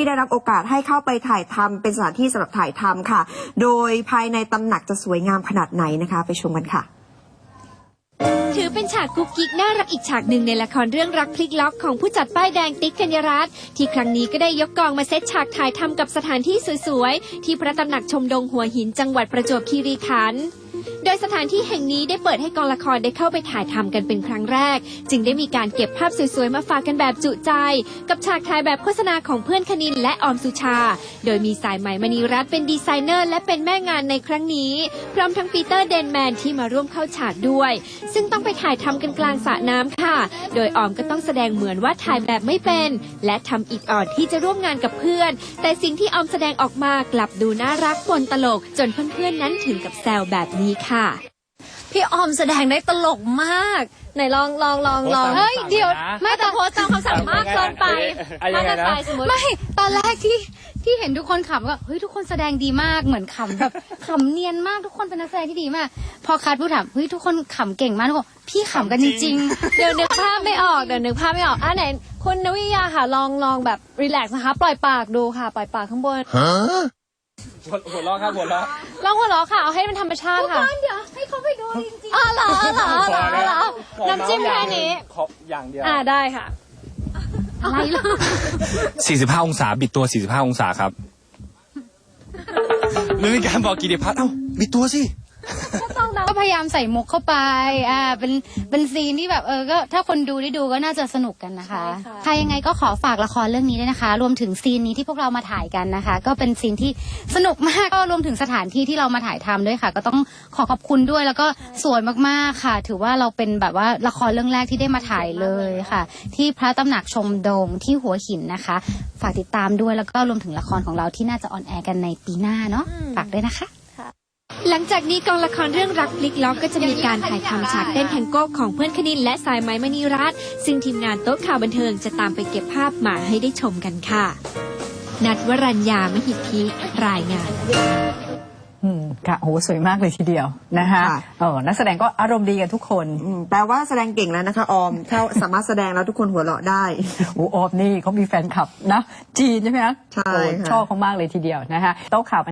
ที่ได้รับโอกาสให้เข้าไปถ่ายทำเป็นสถานที่สำหรับถ่ายทำค่ะ โดยภายในตำหนักจะสวยงามขนาดไหนนะคะ ไปชมกันค่ะถือเป็นฉากกุ๊กกิ๊กน่ารักอีกฉากหนึ่งในละครเรื่องรักพลิกล็อกของผู้จัดป้ายแดงติ๊กกัญญารัตน์ที่ครั้งนี้ก็ได้ยกกองมาเซตฉากถ่ายทำกับสถานที่สวยๆที่พระตำหนักชมดงหัวหินจังหวัดประจวบคีรีขันธ์ โดยสถานที่แห่งนี้ได้เปิดให้กองละครได้เข้าไปถ่ายทำกันเป็นครั้งแรก จึงได้มีการเก็บภาพสวยๆ มาฝากกันแบบจุใจ กับฉากถ่ายแบบโฆษณาของเพื่อนคณินและออมสุชา โดยมีสายไหมมณีรัตน์เป็นดีไซเนอร์ และเป็นแม่งานในครั้งนี้ พร้อมทั้งปีเตอร์เดนแมนที่มาร่วมเข้าฉากด้วย ซึ่งต้องไปถ่ายทำกันกลางสระน้ำค่ะ โดยออมก็ต้องแสดงเหมือนว่าถ่ายแบบไม่เป็น และทำอิดอ่อนที่จะร่วมงานกับเพื่อน แต่สิ่งที่ออมแสดงออกมากลับดูน่ารักปนตลก จนเพื่อนๆนั้นถึงกับแซวแบบนี้ค่ะพี่ออมแสดงได้ตลกมาก ไหนลองลองลองลองโพสต์ตามเฮ้ยคำสั่งเดี๋ยวนะไม่แต่โพสต์ตามคำสั่งมากเกินไปอะยังไงนะถ้าจสมมติไม่ตอนแรกที่ที่เห็นทุกคนขำก็เฮ้ยทุกคนแสดงดีมากเหมือนขำแบบ ขำเนียนมากทุกคนเป็นนักแสดงที่ดีมาก พอคัดพูดถามเฮ้ยทุกคนขำเก่งมากทุกคนพี่ขำกันจริง เดี๋ยวนึกภาพไม่ออกเดี๋ยวนึกภาพไม่ออกอะไหนคุณนวิยาค่ะลองลองแบบรีแลกซ์นะคะ ปล่อยปากดูค่ะ ปล่อยปากข้างบนหัวหัวเราะครับหัวเราะลองหัวเราะค่ะเอาให้มันธรรมชาติค่ะๆเดี๋ยวให้เขาไปดูจริงอ๋อเหรออ๋อเหรออ๋อเหรออ๋อเหรอขอน้ำจิ้มเาส์แค่นี้ ขออย่างเดียว อ่าได้ค่ะๆอะไรล่ะ45 องศาบิดตัว 45 องศาครับ ไม่มีการบอกกิติพัฒน์เอ้าบิดตัวสิ ก็พยายามใส่มุกเข้าไป อ่า เป็น เป็นซีนที่แบบเออ ก็ถ้าคนดูได้ดูก็น่าจะสนุกกันนะคะใช่ค่ะใครยังไงก็ขอฝากละครเรื่องนี้ด้วยนะคะ รวมถึงซีนนี้ที่พวกเรามาถ่ายกันนะคะ ก็เป็นซีนที่สนุกมาก ก็รวมถึงสถานที่ที่เรามาถ่ายทำด้วยค่ะ ก็ต้องขอขอบคุณด้วย แล้วก็สวยมากๆค่ะ ถือว่าเราเป็นแบบว่าละครเรื่องแรกที่ได้มาถ่ายเลยค่ะ ที่พระตำหนักชมดงที่หัวหินนะคะ ฝากติดตามด้วย แล้วก็รวมถึงละครของเราที่น่าจะออนแอร์กันในปีหน้าเนาะ ฝากด้วยนะคะ หลังจากนี้กองละครเรื่องรักพลิกล็อกก็จะมีการถ่ายทำฉากเต้นแทงโก้ของเพื่อนคณินและสายไหมมณีรัตน์ซึ่งทีมงานโต๊ะข่าวบันเทิงจะตามไปเก็บภาพมาให้ได้ชมกันค่ะ นัดวรัญญามหิทธิรายงานอืมค่ะโหสวยมากเลยทีเดียวนะคะค่ะ เออนักแสดงก็อารมณ์ดีกันทุกคนอืมแปลว่าแสดงเก่งแล้วนะคะออม ถ้าสามารถแสดงแล้วทุกคนหัวเราะได้ โอ้โออฟนี่เขามีแฟนคลับนะ จีนใช่ไหมคะใช่โอ้ค่ะ ชอบเขามากเลยทีเดียวนะคะโต๊ะข่าว